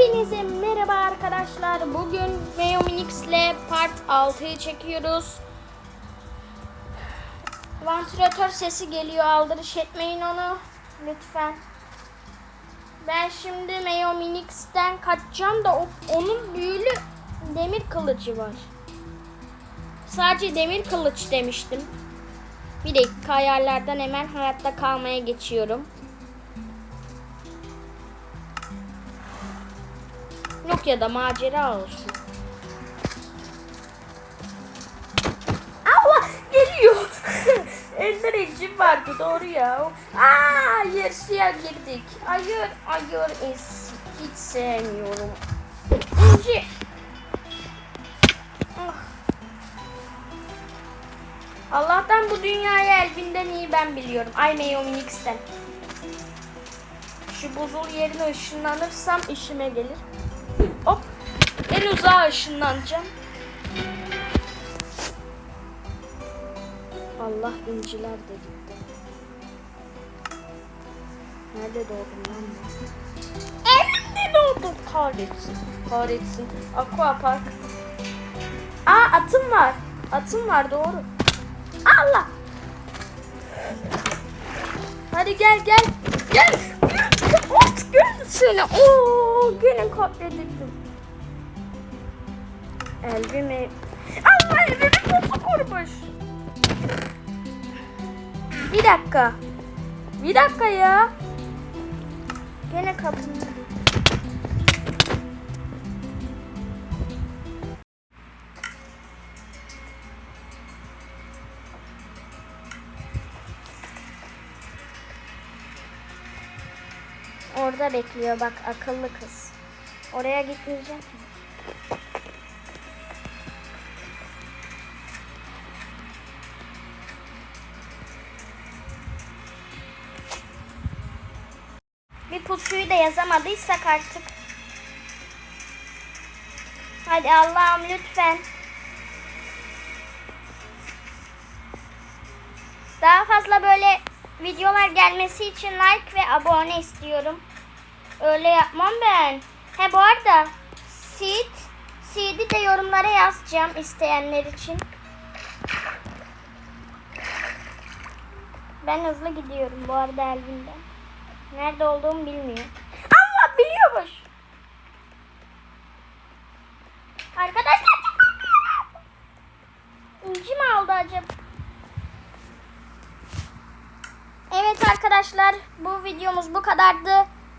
Hepinize merhaba arkadaşlar. Bugün Meominix ile part 6'yı çekiyoruz. Vantilatör sesi geliyor. Aldırış etmeyin onu. Lütfen. Ben şimdi Meominix'ten kaçacağım da onun büyülü demir kılıcı var. Sadece demir kılıç demiştim. Bir dakika ayarlardan hemen hayatta kalmaya geçiyorum. Yok ya da macera olsun. Allah geliyor. Ender incim vardı doğru ya. Aa hayır girdik. Hayır hayır es hiç sevmiyorum. İnci. Ah. Allah'tan bu dünyayı Elvin'den iyi ben biliyorum. Ay Meominix'ten. Şu buzul yerine ışınlanırsam işime gelir. Hop. En uzağa ışınlanacağım. Allah inciler de gitti. Nerede doğdum lan ben? Elimde doğdum. Kahretsin. Kahretsin. Aqua Park. Aa atım var. Atım var doğru. Allah. Hadi gel gel. Gel. Gel seni. Oo, gene katledildim. Elbimi. Allah elbimi nasıl kurmuş? Bir dakika. Bir dakika ya. Gene kapını. Orada bekliyor bak akıllı kız. Oraya gitmeyeceğim. Bir pusuyu da yazamadıysak artık. Hadi Allah'ım lütfen. Daha fazla böyle videolar gelmesi için like ve abone istiyorum. Öyle yapmam ben. He bu arada seed, seed'i de yorumlara yazacağım isteyenler için. Ben hızlı gidiyorum bu arada Elvin'den. Nerede olduğumu bilmiyor. Allah biliyormuş. Arkadaşlar çok korkuyorum. İnci mi aldı acaba? Evet arkadaşlar bu videomuz bu kadardı.